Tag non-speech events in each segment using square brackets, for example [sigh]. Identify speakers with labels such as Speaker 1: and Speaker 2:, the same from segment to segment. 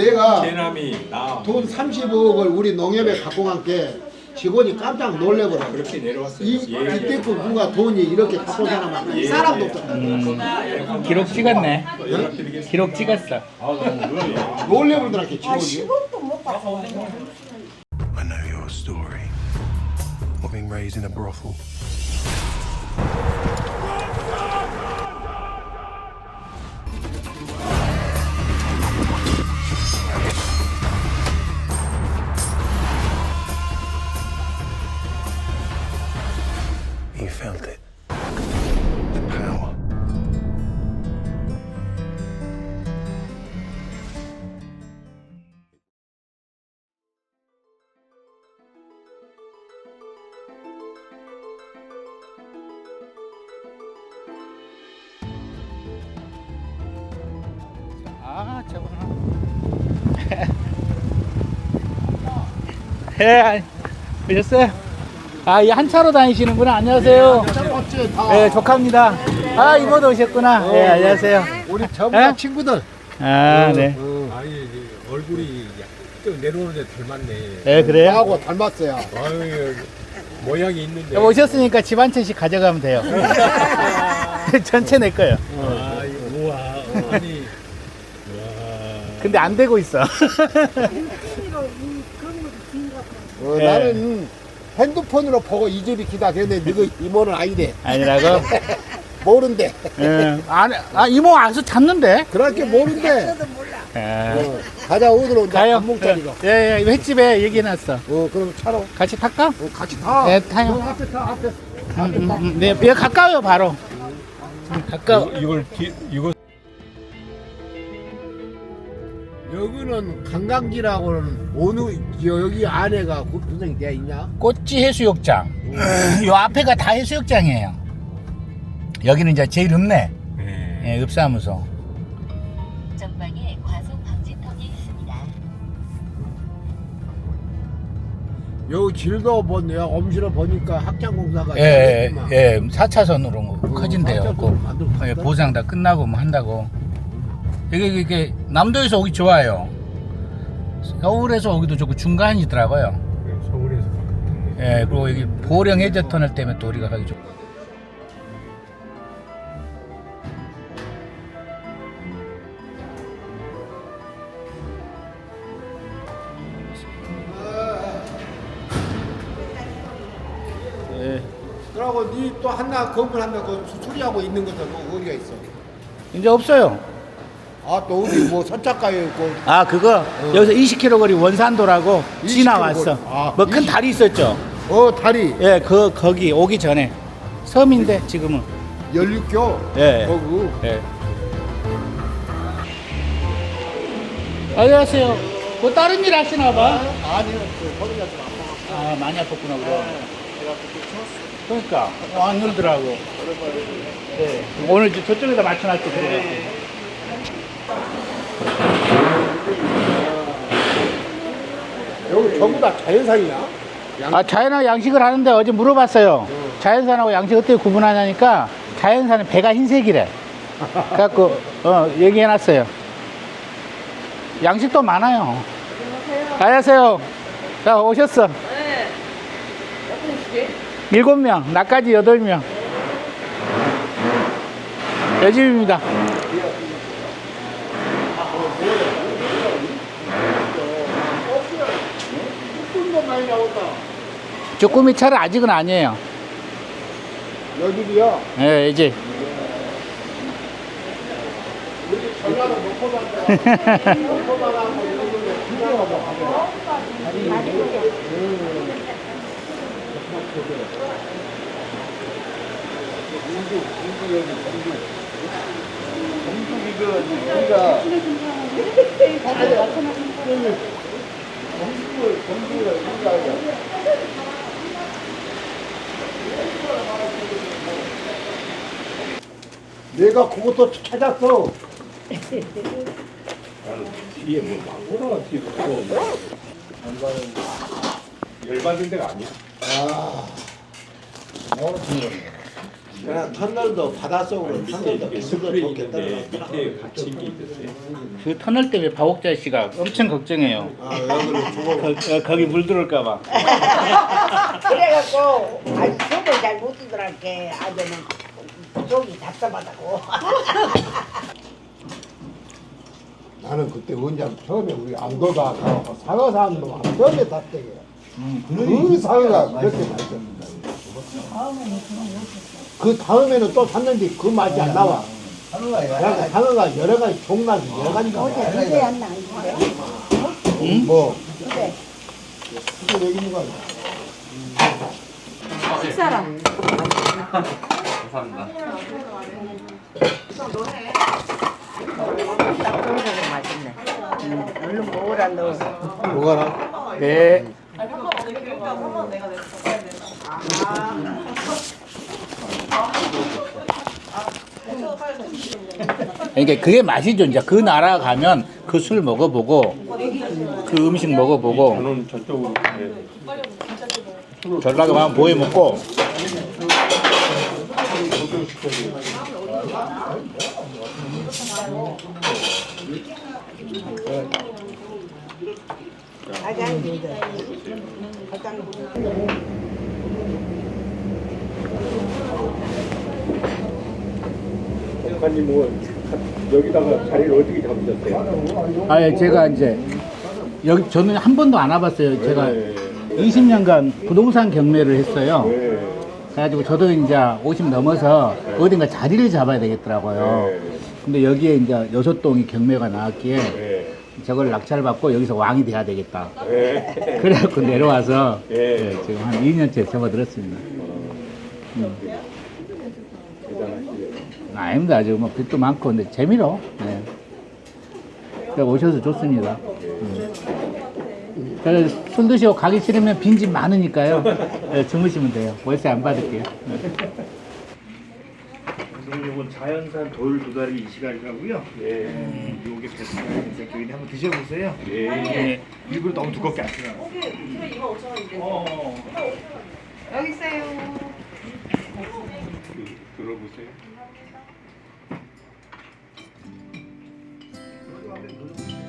Speaker 1: 내가
Speaker 2: 개남이 나
Speaker 1: 돈 30억을 우리 농협에 갖고 간 게 직원이 깜짝 놀래버려.
Speaker 2: 그렇게 내려왔어요.
Speaker 1: 이, 이때껏 누가 돈이 이렇게 갖고 사람 한 사람도 없잖아.
Speaker 3: 기록 찍었네. 기록 찍었어.
Speaker 1: 놀래버리더라게 직원이.
Speaker 4: I know your story. Of being raised in a brothel.
Speaker 3: 예, 오셨어요? 아, 이 한차로 다니시는구나. 안녕하세요.
Speaker 1: 다
Speaker 3: 네, 조카입니다. 아, 이모도 오셨구나. 예, 안녕하세요.
Speaker 1: 우리 전부 다
Speaker 3: 예?
Speaker 1: 친구들.
Speaker 3: 아, 네.
Speaker 2: 아니 얼굴이 좀 내려오는데 닮았네.
Speaker 3: 예, 그래요?
Speaker 1: 나하고 닮았어요.
Speaker 2: 아유 모양이 있는데.
Speaker 3: 오셨으니까 집 한 채씩 가져가면 돼요. [laughs] 전체 내 거예요.
Speaker 2: 아 이거 우와 아니
Speaker 3: 근데 안 되고 있어. [laughs]
Speaker 1: 어,
Speaker 3: 예.
Speaker 1: 나는 핸드폰으로 보고 이 집이 기다 되는데 너희 이모는 아니래.
Speaker 3: 아니라고? [laughs]
Speaker 1: 모른대.
Speaker 3: 예. 안, 아, 이모 와서 잤는데?
Speaker 1: 그렇게 모른대.
Speaker 3: 예.
Speaker 1: 어, 가자 이제
Speaker 3: 가요.
Speaker 1: 밥 먹자니까.
Speaker 3: 예, 예, 횟집에 얘기해놨어.
Speaker 1: 어 그럼 차로
Speaker 3: 같이 탈까?
Speaker 1: 어, 같이 타.
Speaker 3: 네, 타요.
Speaker 1: 너 앞에 타 앞에.
Speaker 3: 음, 음, 음. 네, 여기 가까워요, 바로. 음, 가까워.
Speaker 2: 이걸 기, 이거
Speaker 1: 여기는 관광지라고는 어느 여기 안에가 구분이 되어 있냐?
Speaker 3: 꽃지 해수욕장. 요 앞에가 다 해수욕장이에요. 여기는 이제 제일 읍내,
Speaker 2: 네.
Speaker 3: 예, 읍사무소.
Speaker 5: 전방에 과속 방지턱이 있습니다.
Speaker 1: 여기 길도 보네요. 엄실을 보니까 학장공사가
Speaker 3: 예, 예,
Speaker 1: 잘했구만.
Speaker 3: 예, 4차선으로
Speaker 1: 어,
Speaker 3: 커진대요. 그. 예, 보상 다 끝나고 뭐 한다고. 이게, 이게, 남도에서 오기 좋아요. 서울에서 오기도 좋고 중간이더라고요.
Speaker 2: 서울에서
Speaker 3: 예, 그리고 여기 보령 해저 터널 때문에 또 우리가 가기 좋고. 예,
Speaker 1: 그러고 니 또 하나 건물 그 수리하고 있는 것은 뭐 어디가 있어?
Speaker 3: 이제 없어요.
Speaker 1: 아또 어디 뭐 선착가에 있고
Speaker 3: 아 그거 여기서 20km 거리 원산도라고
Speaker 1: 20km
Speaker 3: 지나왔어.
Speaker 1: 거리. 아,
Speaker 3: 뭐 큰
Speaker 1: 20.
Speaker 3: 다리 있었죠.
Speaker 1: 어 다리
Speaker 3: 예, 그 거기 오기 전에 섬인데 지금은.
Speaker 1: 연륙교
Speaker 3: 예.
Speaker 1: 거기
Speaker 3: 예. 안녕하세요. 뭐 다른 일 하시나 봐.
Speaker 1: 아니요 그 거기가 좀 아파.
Speaker 3: 아 많이 아팠구나 그럼. 그러니까 어, 안 늘더라고. 네. 오늘 저쪽에다 맞춰놨지 그래.
Speaker 1: 여기 전부 다 자연산이야?
Speaker 3: 아 자연하고 양식을 하는데 어제 물어봤어요. 자연산하고 양식 어떻게 구분하냐니까 자연산은 배가 흰색이래. 그래갖고 어 얘기해놨어요. 양식도 많아요. 안녕하세요. 자 오셨어. 일곱 명, 나까지 여덟 명. 내 집입니다.
Speaker 1: 많이 나온다.
Speaker 3: 쭈꾸미 차는 아직은 아니에요.
Speaker 1: 여기도요.
Speaker 3: 예, 이제.
Speaker 1: 전라도 이런데 우리가 정 죽을 정죽을 우리가 내가 그것도 찾았어.
Speaker 2: 뒤에 뭐 막고나 뒤에 뭐 열받는 데가 아니야.
Speaker 1: 아, 어, 그냥 터널도 바닷속으로 터널도 그거
Speaker 2: 스프레이
Speaker 1: 좋게
Speaker 2: 있는데
Speaker 1: 떨어졌더라.
Speaker 2: 밑에 갇힌 게 있었어요.
Speaker 3: 그 터널 때문에 박옥자 씨가 엄청 걱정해요.
Speaker 1: 아
Speaker 3: 거, 어, 거기 물 들어올까 봐. [laughs]
Speaker 6: 그래갖고 아주 속을 잘 못 쓰더라게 아주는 속이 답답하다고 [laughs]
Speaker 1: 나는 그때 언제 처음에 우리 안도가 가고 사과 사는 놈 처음에 탔대요. 그 사과가 그렇게 맛있었는다. 그 다음에는 또 샀는데 그 맛이 안 나와. 그러니까 상어가 여러 가지 종류가 여러 가지가
Speaker 6: 어제. 그때 안 나는데
Speaker 1: 뭐
Speaker 6: 그때
Speaker 1: 이게 여기 있는 거 아니야?
Speaker 6: 식사랑 감사합니다 딱 정도로 맛있네 음, 얼른 먹으라 너
Speaker 1: 뭐가라?
Speaker 3: 네. 그러니까 그게 맛이죠. 이제 그 나라 가면 그 술 먹어보고 그 음식 먹어보고. 전라도 가면 보해 먹고
Speaker 6: 가장님들 가장
Speaker 2: 작가님 뭐 여기다가 자리를 어떻게 잡으셨어요?
Speaker 3: 아예 제가 이제 여기 저는 한 번도 안 와봤어요. 제가
Speaker 2: 네.
Speaker 3: 20년간 부동산 경매를 했어요.
Speaker 2: 네.
Speaker 3: 그래가지고 저도 이제 50 넘어서 어딘가 자리를 잡아야 되겠더라고요.
Speaker 2: 네.
Speaker 3: 근데 여기에 이제 여섯 동이 경매가 나왔기에
Speaker 2: 네.
Speaker 3: 저걸 낙찰 받고 여기서 왕이 돼야 되겠다.
Speaker 2: 네. [laughs]
Speaker 3: 그래갖고 내려와서
Speaker 2: 예.
Speaker 3: 네, 지금 한 2년째 접어들었습니다.
Speaker 2: 대단하시네요.
Speaker 3: 아닙니다. 아주 뭐 빚도 많고 근데 재미로. 네. 오셔서 좋습니다. 음. 그래서 술 드시고 가기 싫으면 빈집 많으니까요. 네, 주무시면 돼요. 월세 안 받을게요. 네.
Speaker 7: 선생님 이건 자연산 돌 도다리 이 시간이라고요.
Speaker 2: 네.
Speaker 7: 요게 베스트인데 저희 한번 드셔보세요.
Speaker 2: 네.
Speaker 7: 네. 일부러 너무 두껍게 안 쓰나.
Speaker 2: 들어보세요.
Speaker 8: 요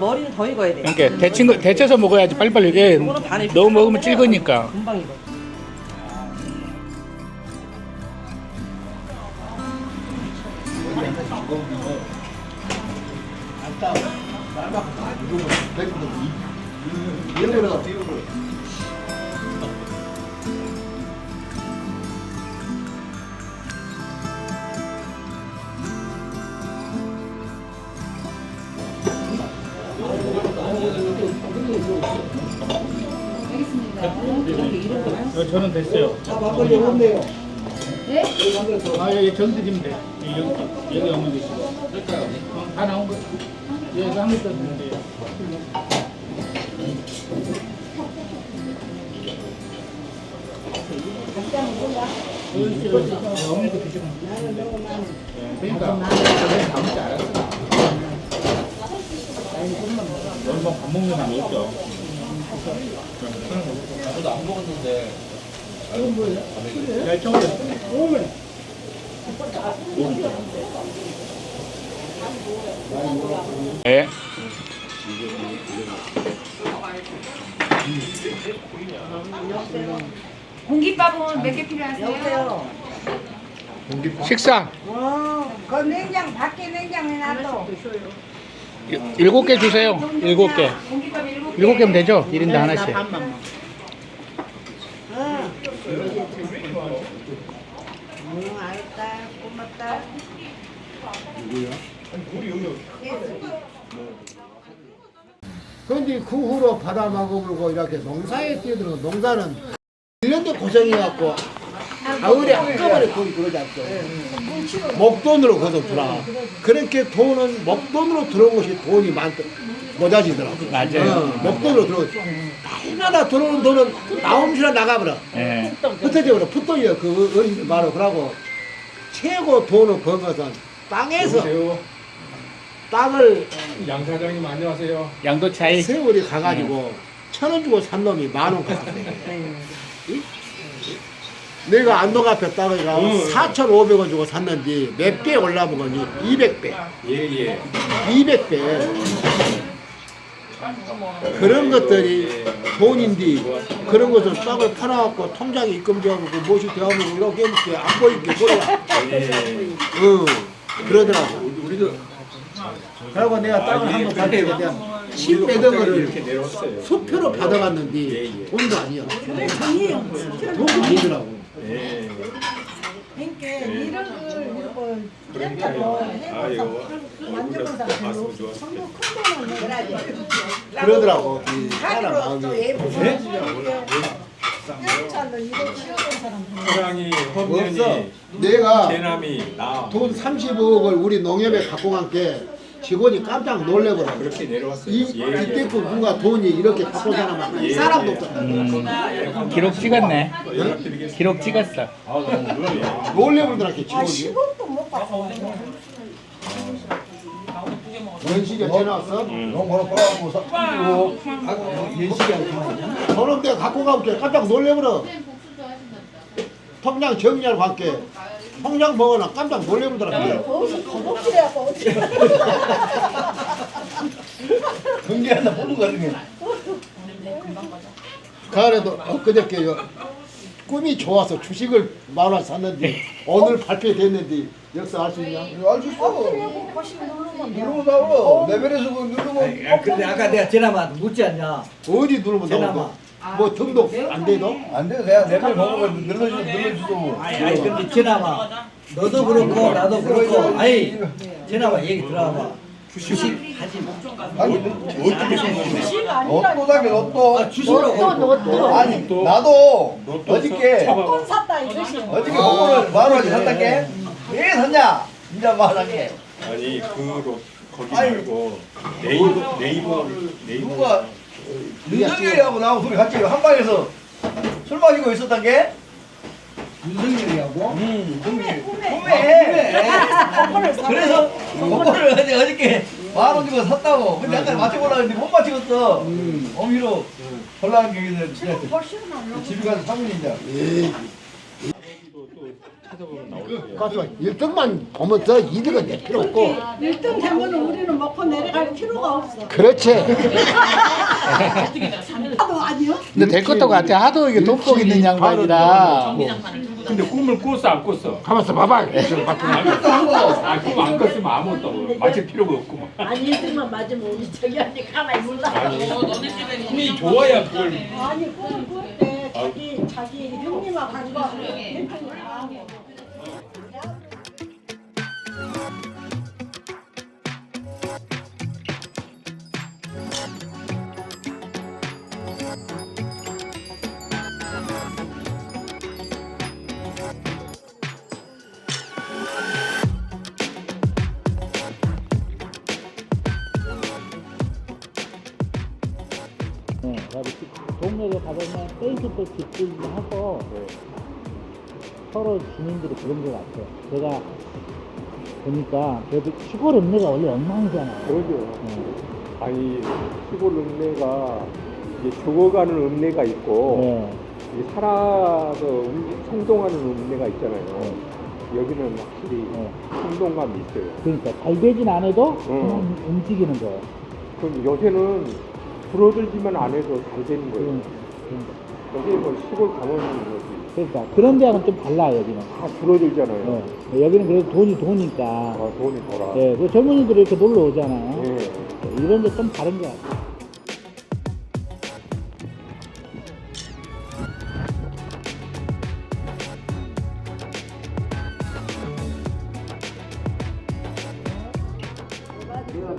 Speaker 8: 머리는 더 익어야 돼요.
Speaker 3: 그러니까 데친 거 데쳐서 먹어야지 빨리빨리 이게
Speaker 8: 요거는 반을
Speaker 3: 너무 먹으면 질거니까.
Speaker 8: 금방 익어.
Speaker 1: 이
Speaker 3: 어, 저는 됐어요.
Speaker 1: 막걸리 없네요.
Speaker 3: 아, 여기 드시면 돼. 여기, 여기 없는 게 있어. 어, 다 나온 거. 여기 한개 떠드면 돼요. 없는 거 드시면 그러니까 저는 담을 줄 알았어. 너는 뭐밥 먹는 사람 없죠. 나도 안 먹었는데. 이건 뭐예요? 네.
Speaker 8: 공깃밥은 몇 개 필요하세요?
Speaker 3: 식사
Speaker 6: 어, 그 냉장 밖에 냉장에 놔둬.
Speaker 3: 일곱 개 주세요. 일곱 개.
Speaker 8: 공깃밥 일곱 개.
Speaker 3: 일곱 개면 되죠? 1인당 하나씩.
Speaker 6: 응. 응, 알았다. 고맙다.
Speaker 1: 그런데 그 후로 바다 먹어보고 이렇게 농사에 뛰어들어 농사는 1년도 고생해갖고 가을에 한꺼번에 거기 그러지 않죠. 목돈으로 거둬 들어. 그렇게 돈은 목돈으로 들어온 것이 돈이 많 모자지더라고.
Speaker 3: 맞아요.
Speaker 1: 목돈으로 들어오. 날마다 들어오는 돈은 나옴시나 나가버려.
Speaker 3: 예.
Speaker 1: 흩어져버려. 풋돈이야. 그 어린이들 말로. 그러고 최고 돈을 번 것은 땅에서 땅을
Speaker 2: 양 사장님 안녕하세요.
Speaker 3: 양도 차이.
Speaker 1: 세월이 가가지고 천 원 주고 산 놈이 만원 갚았대. 내가 안동 앞에 땅을 가 4,500원 주고 샀는데 몇 배 올라먹었니? 200배.
Speaker 2: 예예.
Speaker 1: 200배. 그런 것들이 돈인데 그런 것을 땅을 팔아갖고 통장에 입금되어갖고 무엇이 되어갖고 이렇게 해볼게 안 보이게 보여. 응. 그러더라고.
Speaker 2: 우리도
Speaker 1: 그리고 내가 땅을 한번 살때 내가 10몇 억을
Speaker 2: 이렇게 내려왔어요.
Speaker 1: 수표로 받아갔는데 돈도 아니야. 돈도 아니더라고.
Speaker 2: 예.
Speaker 6: 그러니까
Speaker 2: 아유. 말씀 좋았어.
Speaker 1: 그러더라고. 이 사람
Speaker 6: 가지로 또
Speaker 1: 마음이.
Speaker 6: 예쁘고.
Speaker 2: 사랑이
Speaker 1: 없어.
Speaker 2: 험년이
Speaker 1: 내가 나돈 30억을 우리 농협에 갖고 간 게 직원이 깜짝 놀래버려.
Speaker 2: 그렇게 내려왔어요.
Speaker 1: 이,
Speaker 2: 예.
Speaker 1: 이때껏 누가 돈이 이렇게 갖고 사람 한 사람도 없어.
Speaker 3: 음, 기록 찍었네. 기록 찍었어.
Speaker 1: 놀래버리더라, 직원이. 연식이 전화 왔어? 저놈 내가 갖고 가볼게 깜짝 놀래버려. 통장 정리하러 갈게. 통장 먹어놔 깜짝 놀래버리더라.
Speaker 7: 경기한다 보는 거 같은 게.
Speaker 1: 가을에도 엊그저께 요 꿈이 좋아서 주식을 만 원 샀는데 오늘 발표됐는데 역사 알 수 있냐?
Speaker 9: 알수 있어. 누르면 나와. 레벨에서 그 누르면.
Speaker 10: 야, 근데 아까 내가 지나마 묻지 않냐?
Speaker 1: 어디 누르면. 나오고 뭐 등록 안 돼도?
Speaker 9: 안 돼. 내가 레벨 먹으면 눌러주 눌러주도.
Speaker 10: 아니, 아니 근데 지나마 너도 그렇고 나도 그렇고 아니 지나마 얘기 들어봐. 주식 하지 마.
Speaker 9: 아니 어떻게 로또 당겨 로또.
Speaker 10: 아 주식으로
Speaker 9: 아니 나도 어저께 어저께 그거를 만 원씩 샀다게. 왜 샀냐? 이제 말할게.
Speaker 2: 아니 그 로 거기
Speaker 9: 아니.
Speaker 2: 말고 네이버 네이버 네이버
Speaker 9: 누가 윤석열이하고 나하고 둘이 같이 한 방에서 술 마시고 있었단 게.
Speaker 10: 윤석열이하고?
Speaker 9: 응, 꿈에 꿈에. 그래서 그거를 어제 어저께 만원 주고 샀다고. 근데 아까 맞춰보려고 했는데 못 맞추겠어. 어미로 곤란한 경기는 진짜 집에 가서 사
Speaker 1: 가서 1등만 보면 더 이득은 낼 필요 없고
Speaker 6: 1등 되면 우리는 먹고 내려갈 필요가 없어.
Speaker 1: 그렇지
Speaker 6: 하도 아니요?
Speaker 3: 근데 될 것도 같아. 하도 이게 돈복 있는 양반이라.
Speaker 2: 근데 꿈을 꿨어 안 꿨어?
Speaker 1: 가만있어 봐봐 지금.
Speaker 2: 아꿈 안 꿨으면 아무것도. 맞을 필요가 없구만.
Speaker 6: 아니 1등만 맞으면 우리 저기 한테 가만히 있어.
Speaker 2: 꿈이 좋아야 그걸
Speaker 6: 아니 꿈을 꿀때 자기 자기 형님하고 하고.
Speaker 3: 동네에 가보면 페이스북 집들도 하고 서로 주민들이 그런 것 같아요. 제가 보니까 그래도 시골 읍내가 원래 엉망이잖아요.
Speaker 2: 그러죠.
Speaker 3: 네.
Speaker 2: 아니 시골 읍내가 이제 죽어가는 읍내가 있고
Speaker 3: 네.
Speaker 2: 이 살아서 움- 생동하는 읍내가 있잖아요. 여기는 확실히
Speaker 3: 네.
Speaker 2: 생동감이 있어요.
Speaker 3: 그러니까 잘 되진 않아도
Speaker 2: 어.
Speaker 3: 그냥 움직이는 거예요.
Speaker 2: 그럼 요새는 줄어들지만 안 해도 잘 되는 거예요.
Speaker 3: 그러니까.
Speaker 2: 여기 뭐 시골 가면 뭐지
Speaker 3: 그러니까 그런 데하고는 좀 달라 여기는.
Speaker 2: 다 줄어들잖아요.
Speaker 3: 네. 여기는 그래도 돈이 도니까.
Speaker 2: 아, 돈이 돌아.
Speaker 3: 예, 그 젊은이들이 이렇게 놀러 오잖아 요.
Speaker 2: 예.
Speaker 3: 이런 데 좀 다른 것 같아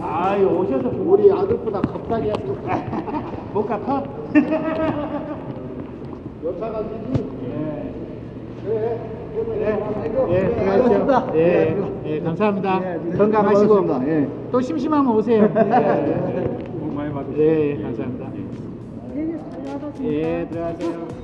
Speaker 3: 아유 오셔서 우리 아들보다 겁나게 [laughs] 못 갚아? [laughs]
Speaker 1: 여차가 되지.
Speaker 3: 예, 들어가시죠. 예, 예, 감사합니다. 건강하시고 또 심심하면 오세요. 예, 복 많이 받으세요. 예, 감사합니다. 예, 들어가세요.